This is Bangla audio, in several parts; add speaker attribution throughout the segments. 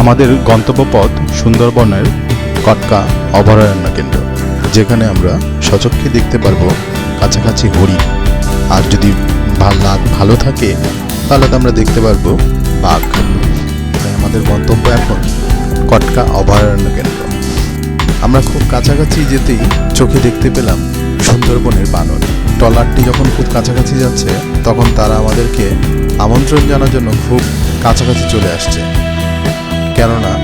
Speaker 1: আমাদের গন্তব্যপথ সুন্দরবনের কটকা অভয়ারণ্য কেন্দ্র, যেখানে আমরা সচক্ষে দেখতে পারব কাছাকাছি হরিণ। আর যদি লাক ভালো থাকে, তাহলে তো আমরা দেখতে পারব বাঘ। তাই আমাদের গন্তব্য এখন কটকা অভয়ারণ্য কেন্দ্র। আমরা খুব কাছাকাছি যেতেই চোখে দেখতে পেলাম সুন্দরবনের বানর। ট্রলারটি যখন খুব কাছাকাছি যাচ্ছে, তখন তারা আমাদেরকে আমন্ত্রণ জানার জন্য খুব কাছাকাছি চলে আসছে। কেননা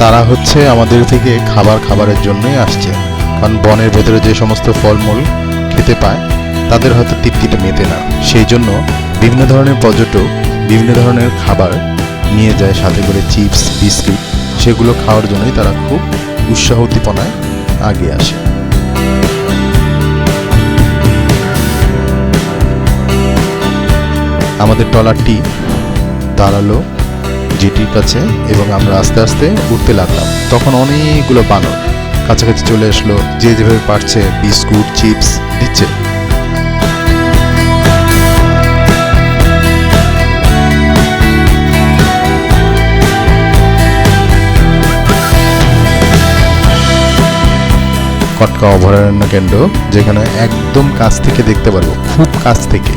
Speaker 1: তারা হচ্ছে আমাদের থেকে খাবার খাবারের জন্যই আসছে। কারণ বনের ভেতরে যে সমস্ত ফলমূল খেতে পায়, তাদের হয়তো তৃপ্তিটা মেতে না। সেই জন্য বিভিন্ন ধরনের পর্যটক বিভিন্ন ধরনের খাবার নিয়ে যায়, সাথে করে চিপস, বিস্কিট, সেগুলো খাওয়ার জন্যই তারা খুব উৎসাহ উদ্দীপনায় আগে আসে। আমাদের ট্রলারটি দাঁড়াল জেটির কাছে এবং আমরা আস্তে আস্তে উঠতে লাগলাম। তখন অনেকগুলো বানর কাছাকাছি চলে আসলো, যে যেভাবে পারছে বিস্কুট, চিপস দিচ্ছে। কটকা অভয়ারণ্য কেন্দ্র, যেখানে একদম কাছ থেকে দেখতে পারব, খুব কাছ থেকে,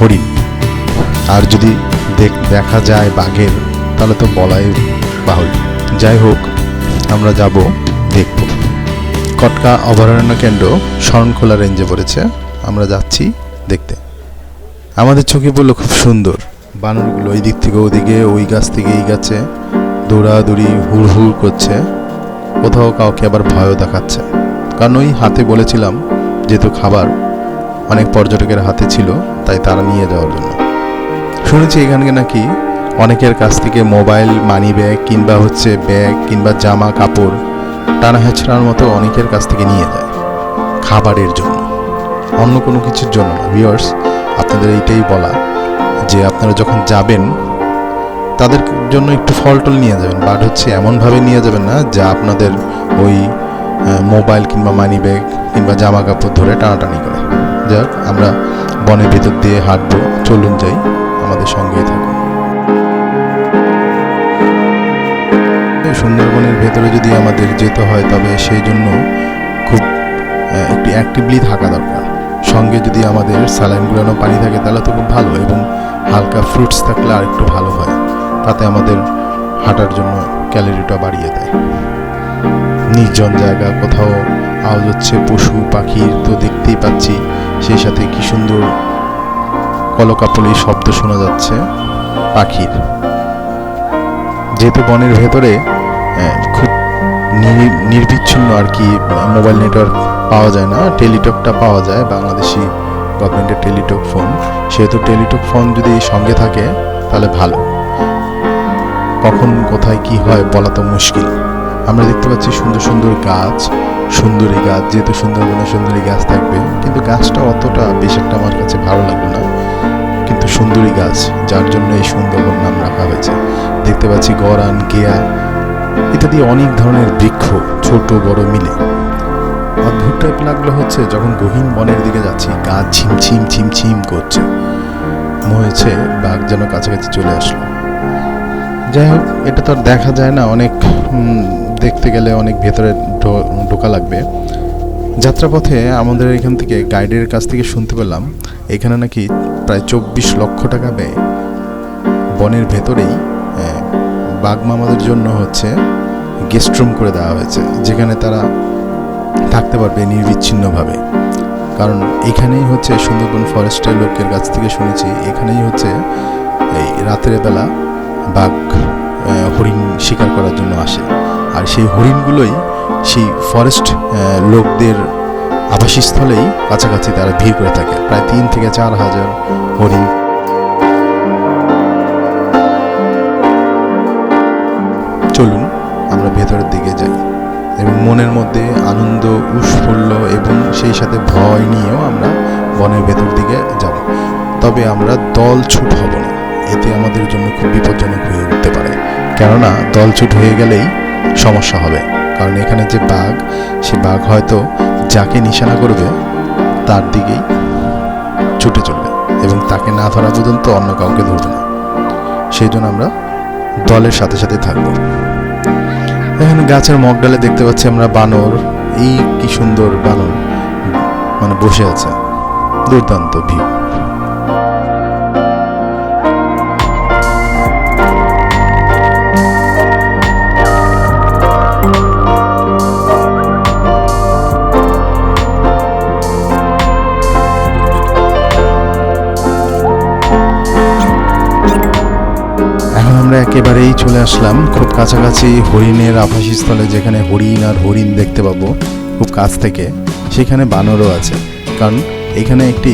Speaker 1: হরিণ। আর যদি দেখ- দেখা যায় বাঘের তাহলে তো বলাই বাহুল যাই হোক, আমরা যাব, দেখব। কটকা অভয়ারণ্য কেন্দ্র শরণখোলা রেঞ্জে পড়েছে। আমরা যাচ্ছি দেখতে। আমাদের চোখে পড়ল খুব সুন্দর। বানরগুলো ওই দিক থেকে ওদিকে, ওই গাছ থেকে এই গাছে দৌড়াদৌড়ি, হুড় হুড় করছে। কোথাও কাউকে আবার ভয়ও দেখাচ্ছে। কারণ ওই হাতে বলেছিলাম যেহেতু খাবার অনেক পর্যটকের হাতে ছিল, তাই তারা নিয়ে যাওয়ার জন্য। শুনেছি এখানকে নাকি অনেকের কাছ থেকে মোবাইল মানি ব্যাগ কিংবা হচ্ছে ব্যাগ কিংবা জামা, কাপড় টানা হেঁচড়ার মতো অনেকের কাছ থেকে নিয়ে যায় খাবারের জন্য। অন্য কোনো কিছুর জন্য না। ভিউয়ার্স আপনাদের এইটাই বলা যে আপনারা যখন যাবেন, তাদের জন্য একটু ফল টল নিয়ে যাবেন। বাট হচ্ছে এমনভাবে নিয়ে যাবেন না যা আপনাদের ওই মোবাইল কিংবা মানি ব্যাগ কিংবা জামা, কাপড় ধরে টানাটানি করে। যাক, আমরা বনের ভিতর দিয়ে হাঁটবো, চলুন যাই, আমাদের সঙ্গেই থাকুন। সুন্দরবনের ভেতরে যদি আমাদের যেতে হয়, তবে সেই জন্য খুব একটু অ্যাক্টিভলি থাকা দরকার। সঙ্গে যদি আমাদের স্যালাইন গুলানো পানি থাকে, তাহলে তো খুব ভালো, এবং হালকা ফ্রুটস থাকলে আর একটু ভালো হয়। তাতে আমাদের হাঁটার জন্য ক্যালোরিটা বাড়িয়ে দেয়। নির্জন জায়গা, কোথাও আওয়াজ হচ্ছে পশু পাখির তো দেখতেই পাচ্ছি, সেই সাথে কি সুন্দর কলকাপলি শব্দ শোনা যাচ্ছে, পাখির। যেহেতু বনের ভেতরে খুব নির- নির্বিচ্ছিন্ন আর কি, মোবাইল নেটওয়ার্ক পাওয়া যায় না। টেলিটকটা পাওয়া যায়, বাংলাদেশি গভর্নমেন্টের টেলিটক ফোন। সেহেতু টেলিটক ফোন যদি সঙ্গে থাকে, তাহলে ভালো। কখন, কোথায়, কি হয় বলা তো মুশকিল। আমরা দেখতে পাচ্ছি সুন্দর সুন্দর গাছ, সুন্দরী গাছ, যেহেতু সুন্দরবনে সুন্দরী গাছ থাকবে, কিন্তু গাছটা অতটা বেশ একটা আমার কাছে ভালো লাগল না। কিন্তু সুন্দরী গাছ, যার জন্য এই সুন্দরবন নাম রাখা হয়েছে। দেখতে পাচ্ছি গরান, গেয়া ইত্যাদি অনেক ধরনের বৃক্ষ, ছোট, বড় মিলে। অদ্ভুত টাইপ লাগল হচ্ছে, যখন গহীন বনের দিকে যাচ্ছি গাছ ছিমছিম ছিমছিম করছে। হয়েছে বাঘ যেন কাছাকাছি চলে আসলো। যাই হোক, এটা তো আর দেখা যায় না, অনেক দেখতে গেলে অনেক ভেতরে ঢোকা লাগবে। যাত্রাপথে আমাদের এখান থেকে গাইডের কাছ থেকে শুনতে পেলাম, এখানে নাকি প্রায় চব্বিশ লক্ষ টাকা ব্যয়। বনের ভেতরেই আহ, বাঘ মামাদের জন্য হচ্ছে গেস্ট রুম করে দেওয়া হয়েছে যেখানে তারা থাকতে পারবে নির্বিচ্ছিন্নভাবে। কারণ এখানেই হচ্ছে সুন্দরবন ফরেস্টের লোকের কাছ থেকে শুনেছি এখানেই হচ্ছে এই রাতের বেলা বাঘ হরিণ শিকার করার জন্য আসে। আর সেই হরিণগুলোই সেই ফরেস্ট লোকদের আবাসস্থলেই কাছাকাছি তারা ভিড় করে থাকে। প্রায় তিন থেকে চার হাজার হরিণ। চলুন আমরা ভেতরের দিকে যাই এবং মনের মধ্যে আনন্দ, উৎফুল্ল এবং সেই সাথে ভয় নিয়েও আমরা বনের ভেতর দিকে যাব। তবে আমরা দল ছুট হব না। এতে আমাদের জন্য খুব বিপজ্জনক হয়ে উঠতে পারে। কেননা দল ছুট হয়ে গেলেই সমস্যা হবে। কারণ এখানে যে বাঘ, সে বাঘ হয়তো যাকে নিশানা করবে, তার দিকেই ছুটে চলবে এবং তাকে না ধরা পর্যন্ত অন্য কাউকে ধরবে না। সেই জন্য আমরা দলের সাথে সাথে থাকব। এখানে গাছের মগডালে দেখতে পাচ্ছি আমরা বানর। এই কি সুন্দর বানর। মানে বসে আছে। দুর্দান্ত ভিউ। একেবারেই চলে আসলাম খুব কাছাকাছি হরিণের আবাসস্থলে, যেখানে হরিণ আর হরিণ দেখতে পাবো খুব কাছ থেকে। সেখানে বানরও আছে। কারণ এখানে একটি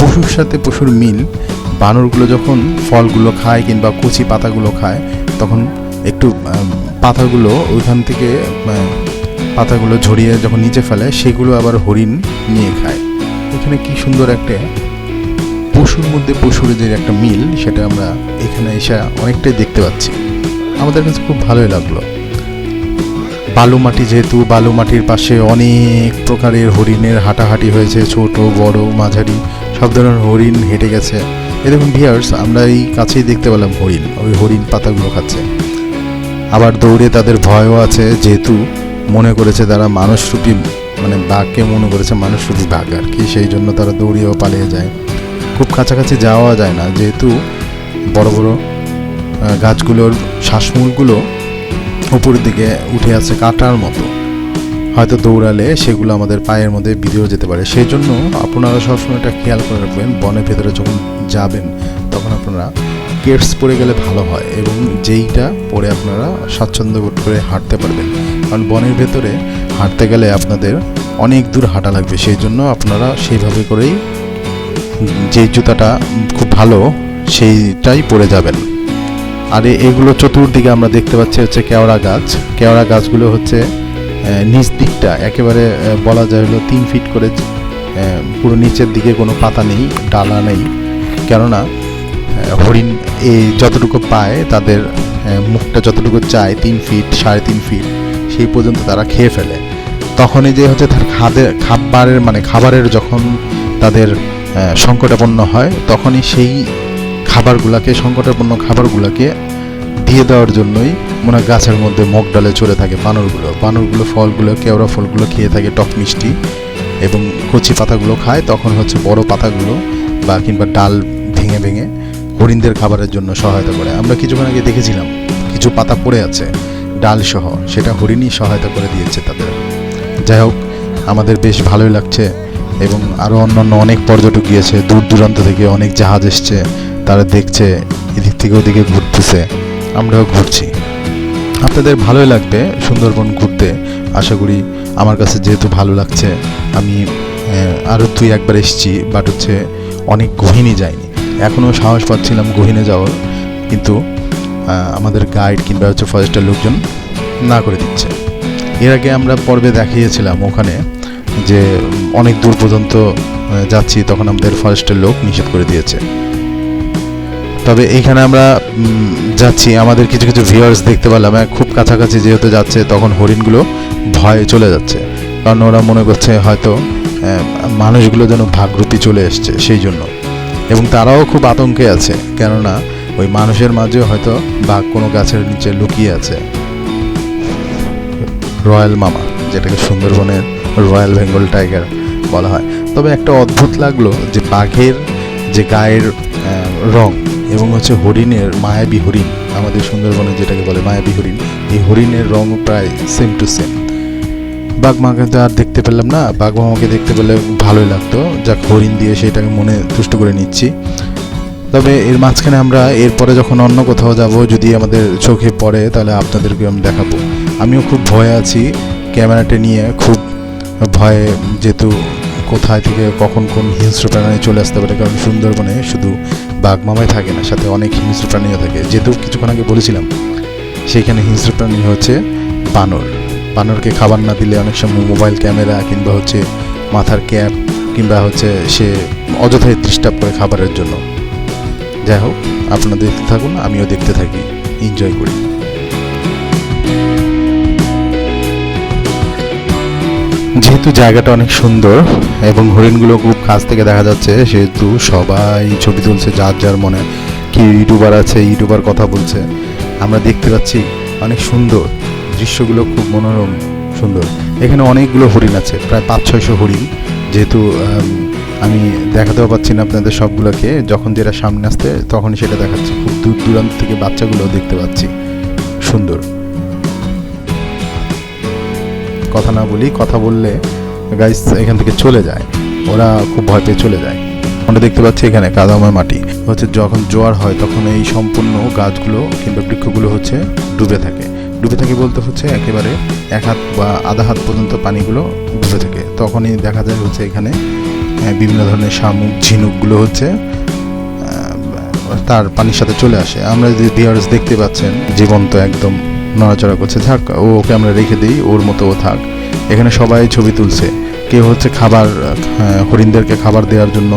Speaker 1: পশুর সাথে পশুর মিল। বানরগুলো যখন ফলগুলো খায় কিংবা কচি পাতাগুলো খায়, তখন একটু পাতাগুলো ওইখান থেকে পাতাগুলো ঝরিয়ে যখন নিচে ফেলে, সেগুলো আবার হরিণ নিয়ে খায়। এখানে কি সুন্দর একটা পশুর মধ্যে পশুর যে একটা মিল, সেটা আমরা এখানে এসে অনেকটাই দেখতে পাচ্ছি। আমাদের কাছে খুব ভালোই লাগল। বালু মাটি যেহেতু বালু মাটির পাশে অনেক প্রকারের হরিণের হাঁটাহাঁটি হয়েছে, ছোট, বড়, মাঝারি, সব ধরনের হরিণ হেঁটে গেছে। এরকম ভিয়ার্স আমরা এই কাছেই দেখতে পেলাম হরিণ, ওই হরিণ পাতাগুলো খাচ্ছে। আবার দৌড়ে তাদের ভয়ও আছে, যেহেতু মনে করেছে তারা মানুষরূপী মানে বাঘকে মনে করেছে মানুষরূপী বাঘ আর কি, সেই জন্য তারা দৌড়িয়েও পালিয়ে যায়। খুব কাছাকাছি যাওয়া যায় না। যেহেতু বড় বড় গাছগুলোর শ্বাসমূলগুলো উপরের দিকে উঠে আছে কাটার মতো। হয়তো দৌড়ালে সেগুলো আমাদের পায়ের মধ্যে বিঁধেও যেতে পারে। সেই জন্য আপনারা সবসময় এটা খেয়াল করে রাখবেন, বনের ভেতরে যখন যাবেন, তখন আপনারা কেটস পরে গেলে ভালো হয় এবং যেইটা পরে আপনারা স্বাচ্ছন্দ্য বোধ করে হাঁটতে পারবেন। কারণ বনের ভেতরে হাঁটতে গেলে আপনাদের অনেক দূর হাঁটা লাগবে। সেই জন্য আপনারা সেইভাবে করেই যে জুতাটা খুব ভালো, সেইটাই পরে যাবেন। আর এগুলো চতুর্দিকে আমরা দেখতে পাচ্ছি হচ্ছে কেওড়া গাছ। কেওড়া গাছগুলো হচ্ছে নিচ দিকটা, একেবারে বলা যায় হলো তিন ফিট করে পুরো নিচের দিকে কোনো পাতা নেই, ডালা নেই। কেননা হরিণ এই যতটুকু পায়, তাদের মুখটা যতটুকু চায়, তিন ফিট, সাড়ে তিন ফিট, সেই পর্যন্ত তারা খেয়ে ফেলে। তখনই যে হচ্ছে তার খাদের খাবারের মানে খাবারের যখন তাদের সংকটাপন্ন হয়, তখনই সেই খাবারগুলোকে, সংকটাপন্ন খাবারগুলোকে দিয়ে দেওয়ার জন্যই মনে হয় গাছের মধ্যে মগ ডালে চড়ে থাকে বানরগুলো। বানরগুলো ফলগুলো, কেওড়া ফলগুলো খেয়ে থাকে, টক মিষ্টি এবং কচি পাতাগুলো খায়। তখন হচ্ছে বড় পাতাগুলো বা কিংবা ডাল ভেঙে ভেঙে হরিণদের খাবারের জন্য সহায়তা করে। আমরা কিছুক্ষণ আগে দেখেছিলাম, কিছু পাতা পড়ে আছে ডাল সহ সেটা হরিণই সহায়তা করে দিয়েছে তাদের। যাই হোক, আমাদের বেশ ভালোই লাগছে এবং আরও অন্যান্য অনেক পর্যটক গিয়েছে, দূর দূরান্ত থেকে অনেক জাহাজ এসছে, তারা দেখছে, এদিক থেকে ওদিকে ঘুরতেছে, আমরাও ঘুরছি। আপনাদের ভালোই লাগবে সুন্দরবন ঘুরতে, আশা করি আমার কাছে যেহেতু ভালো লাগছে, আমি আরও দুই একবার এসেছি বাট হচ্ছে অনেক গহীনে যাইনি। এখনও সাহস পাচ্ছিলাম গহীনে যাওয়ার, কিন্তু আমাদের গাইড কিংবা হচ্ছে ফরেস্টের লোকজন না করে দিচ্ছে। এর আগে আমরা পর্বে দেখিয়েছিলাম ওখানে যে অনেক দূর পর্যন্ত যাচ্ছি তখন আমাদের ফরেস্টের লোক নিষেধ করে দিয়েছে। তবে এইখানে আমরা যাচ্ছি। আমাদের কিছু কিছু ভিউয়ার্স দেখতে পেলাম। আহ, খুব কাছাকাছি যেহেতু যাচ্ছে তখন হরিণগুলো ভয়ে চলে যাচ্ছে। কারণ ওরা মনে করছে হয়তো মানুষগুলো যেন ভাগরূপী চলে এসছে সেই জন্য। এবং তারাও খুব আতঙ্কে আছে। কেননা ওই মানুষের মাঝে হয়তো বাঘ কোনো গাছের নিচে লুকিয়ে আছে। রয়্যাল মামা যেটাকে সুন্দরবনের রয়্যাল বেঙ্গল টাইগার বলা হয়। তবে একটা অদ্ভুত লাগল যে বাঘের যে গায়ের রং এবং হচ্ছে হরিণের, মায়াবী হরিণ, আমাদের সুন্দরবনে যেটাকে বলে মায়াবী হরিণ, এই হরিণের রং প্রায় সেম টু সেম বাঘ মাকে তো আর দেখতে পেলাম না, বাঘ মামাকে দেখতে পেলে ভালোই লাগতো। যাক, হরিণ দিয়ে সেটাকে মনে তুষ্ট করে নিচ্ছি। তবে এর মাঝখানে আমরা এরপরে যখন অন্য কোথাও যাব, যদি আমাদের চোখে পড়ে, তাহলে আপনাদেরকে আমি দেখাবো। আমিও খুব ভয়ে আছি, ক্যামেরাটা নিয়ে খুব ভয়ে যেহেতু কোথায় থেকে কখন কোন হিংস্র প্রাণী চলে আসতে পারে, কারণ সুন্দরবনে শুধু বাঘ মামাই থাকে না, সাথে অনেক হিংস্র প্রাণীও থাকে। যেহেতু কিছুক্ষণ আগে বলেছিলাম, সেইখানে হিংস্র প্রাণী হচ্ছে বানর। বানরকে খাবার না দিলে অনেক সময় মোবাইল ক্যামেরা কিংবা হচ্ছে মাথার ক্যাপ কিংবা হচ্ছে সে অযথাই ডিস্টার্ব করে খাবারের জন্য। যাই হোক আপনারা দেখতে থাকুন, আমিও দেখতে থাকি। এনজয় করি। যেহেতু জায়গাটা অনেক সুন্দর এবং হরিণগুলো খুব কাছ থেকে দেখা যাচ্ছে, সেহেতু সবাই ছবি তুলছে, যার যার মনে কি ইউটিউবার আছে, ইউটিউবার কথা বলছে। আমরা দেখতে পাচ্ছি অনেক সুন্দর, দৃশ্যগুলো খুব মনোরম সুন্দর। এখানে অনেকগুলো হরিণ আছে, প্রায় পাঁচ, ছয়শো হরিণ। যেহেতু, আমি দেখাতেও পাচ্ছি না আপনাদের সবগুলোকে, যখন যেটা সামনে আসতে তখনই সেটা দেখাচ্ছি। খুব দূর দূরান্ত থেকে বাচ্চাগুলো দেখতে পাচ্ছি। সুন্দর। কথা না বলি, কথা বললে গাইস এখান থেকে চলে যায়। ওরা খুব ভয় পেয়ে চলে যায়। আমরা দেখতে পাচ্ছি এখানে কাদাময় মাটি। হচ্ছে যখন জোয়ার হয় তখন এই সম্পূর্ণ গাছগুলো কিংবা বৃক্ষগুলো হচ্ছে ডুবে থাকে। ডুবে থাকে বলতে হচ্ছে একেবারে এক হাত বা আধা হাত পর্যন্ত পানিগুলো ডুবে থাকে। তখনই দেখা যায় হচ্ছে এখানে বিভিন্ন ধরনের শামুক, ঝিনুকগুলো হচ্ছে তার পানির সাথে চলে আসে। আমরা যে ভিউয়ার্স দেখতে পাচ্ছেন, জীবন্ত একদম নড়াচড়া করছে, থাক, ও ওকে আমরা রেখে দিই, ওর মতো ও থাক। এখানে সবাই ছবি তুলছে। কেউ হচ্ছে খাবার হরিণদেরকে খাবার দেওয়ার জন্য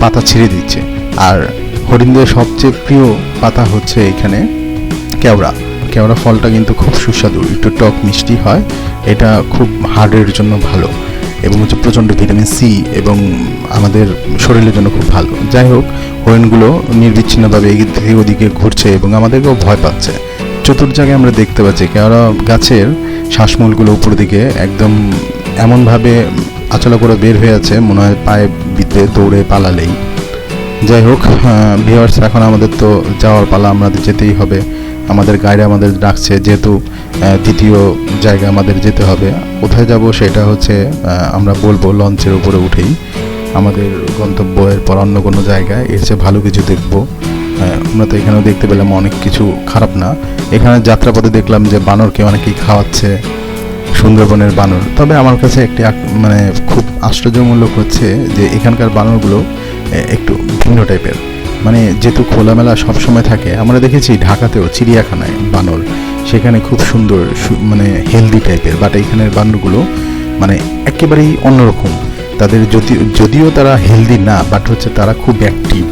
Speaker 1: পাতা ছিঁড়ে দিচ্ছে। আর হরিণদের সবচেয়ে প্রিয় পাতা হচ্ছে এখানে কেওড়া। কেওড়া ফলটা কিন্তু খুব সুস্বাদু, একটু টক মিষ্টি হয়। এটা খুব হার্টের জন্য ভালো। এবং হচ্ছে প্রচণ্ড ভিটামিন সি এবং আমাদের শরীরের জন্য খুব ভালো। যাই হোক, হরিণগুলো নির্বিচ্ছিন্নভাবে এদিক থেকে ওদিকে ঘুরছে এবং আমাদেরকেও ভয় পাচ্ছে। চতুর্জায়গায় আমরা দেখতে পাচ্ছি কেওড়া গাছের শ্বাসমূলগুলো উপর দিকে একদম এমনভাবে আচলা করে বের হয়ে আছে, মনে হয় পায়ে বিতে দৌড়ে পালালেই। যাই হোক ভিওয়ার্স এখন আমাদের তো যাওয়ার পালা আমাদের যেতেই হবে। আমাদের গাইড আমাদের ডাকছে, যেহেতু দ্বিতীয় জায়গা আমাদের যেতে হবে। কোথায় যাব সেটা হচ্ছে আমরা বলব লঞ্চের উপরে উঠেই। আমাদের গন্তব্য এরপর অন্য কোনো জায়গায়, এর চেয়ে ভালো কিছু দেখব। আমরা তো এখানেও দেখতে পেলাম অনেক কিছু খারাপ না। এখানে যাত্রাপথে দেখলাম যে বানরকে অনেকেই খাওয়াচ্ছে, সুন্দরবনের বানর। তবে আমার কাছে একটি মানে খুব আশ্চর্যমূলক হচ্ছে যে এখানকার বানরগুলো একটু ভিন্ন টাইপের মানে যেহেতু খোলামেলা সবসময় থাকে, আমরা দেখেছি ঢাকাতেও চিড়িয়াখানায় বানর, সেখানে খুব সুন্দর মানে হেলদি টাইপের বাট এখানের বানরগুলো মানে একেবারেই অন্যরকম। তাদের যদি, যদিও তারা হেলদি না বাট হচ্ছে তারা খুব অ্যাক্টিভ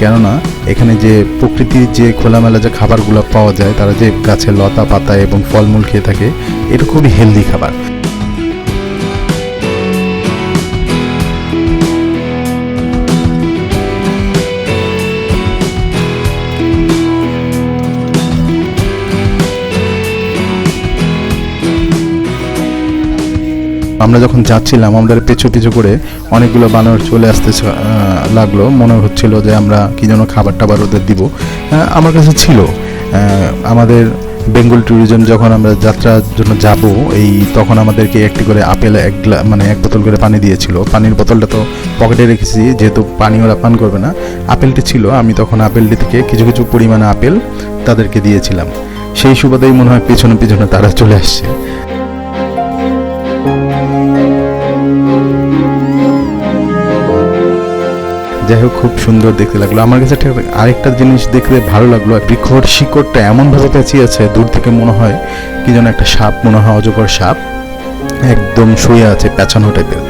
Speaker 1: কেননা, এখানে যে প্রকৃতির যে খোলামেলা যে খাবারগুলো পাওয়া যায়, তারা যে গাছের লতা পাতা এবং ফলমূল খেয়ে থাকে, এটা খুবই হেলদি খাবার। আমরা যখন যাচ্ছিলাম আমরা পিছু পিছু করে অনেকগুলো বানর চলে আসতে লাগল। মনে হচ্ছিল যে আমরা কি যেন খাবার টাবার ওদের দিব। আমার কাছে ছিল। আমাদের বেঙ্গল ট্যুরিজম যখন আমরা যাত্রার জন্য যাব, এই তখন আমাদেরকে একটি করে আপেল, এক মানে এক বোতল করে পানি দিয়েছিল। পানির বোতলটা তো পকেটে রেখেছি, যেহেতু পানি ওরা পান করবে না। আপেলটি ছিল। আমি তখন আপেলটি থেকে কিছু কিছু পরিমাণে আপেল তাদেরকে দিয়েছিলাম। সেই সুবাদেই মনে হয় পেছনে পেছনে তারা চলে আসছে। যাই হোক খুব সুন্দর দেখতে লাগল। আমার কাছে আরেকটা জিনিস দেখতে ভালো লাগল বৃক্ষর শিকড়টা এমনভাবে পেঁচিয়েছে দূর থেকে মনে হয় কি যেন একটা সাপ মনে হয় অজগর সাপ একদম শুয়ে আছে পেঁচানো টাইপের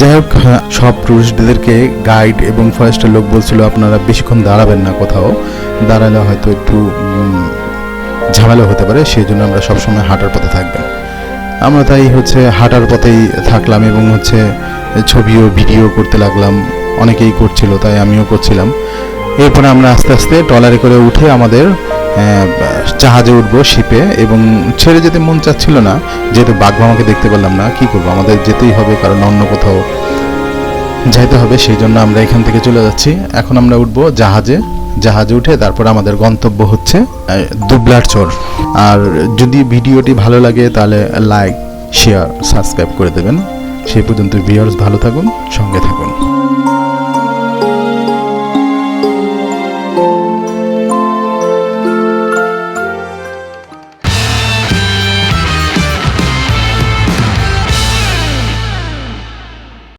Speaker 1: যাই হোক হ্যাঁ, সব টুরিস্টদেরকে গাইড এবং ফরেস্টের লোক বলছিল আপনারা বেশিক্ষণ দাঁড়াবেন না কোথাও। দাঁড়ালে হয়তো একটু ঝামেলা হতে পারে সেই জন্য আমরা সবসময় হাঁটার পথে থাকবেন। আমরা তাই হচ্ছে হাঁটার পথেই থাকলাম এবং হচ্ছে ছবিও ভিডিও করতে লাগলাম। অনেকেই করছিল, তাই আমিও করছিলাম। এরপরে আমরা আস্তে আস্তে ট্রলারে করে উঠে আমাদের জাহাজে উঠবো শিপে এবং ছেড়ে যেতে মন চাচ্ছিল না, যেহেতু বাঘ মামাকে দেখতে পেলাম না, কি করব? আমাদের যেতেই হবে, কারণ অন্য কোথাও যাইতে হবে, সেই জন্য আমরা এখান থেকে চলে যাচ্ছি। এখন আমরা উঠবো জাহাজে জাহাজে উঠে তারপর আমাদের গন্তব্য হচ্ছে দুবলার চর। আর যদি ভিডিওটি ভালো লাগে, তাহলে লাইক, শেয়ার, সাবস্ক্রাইব করে দেবেন। সেই পর্যন্ত ভিউয়ার্স, ভালো থাকুন, সঙ্গে থাকুন।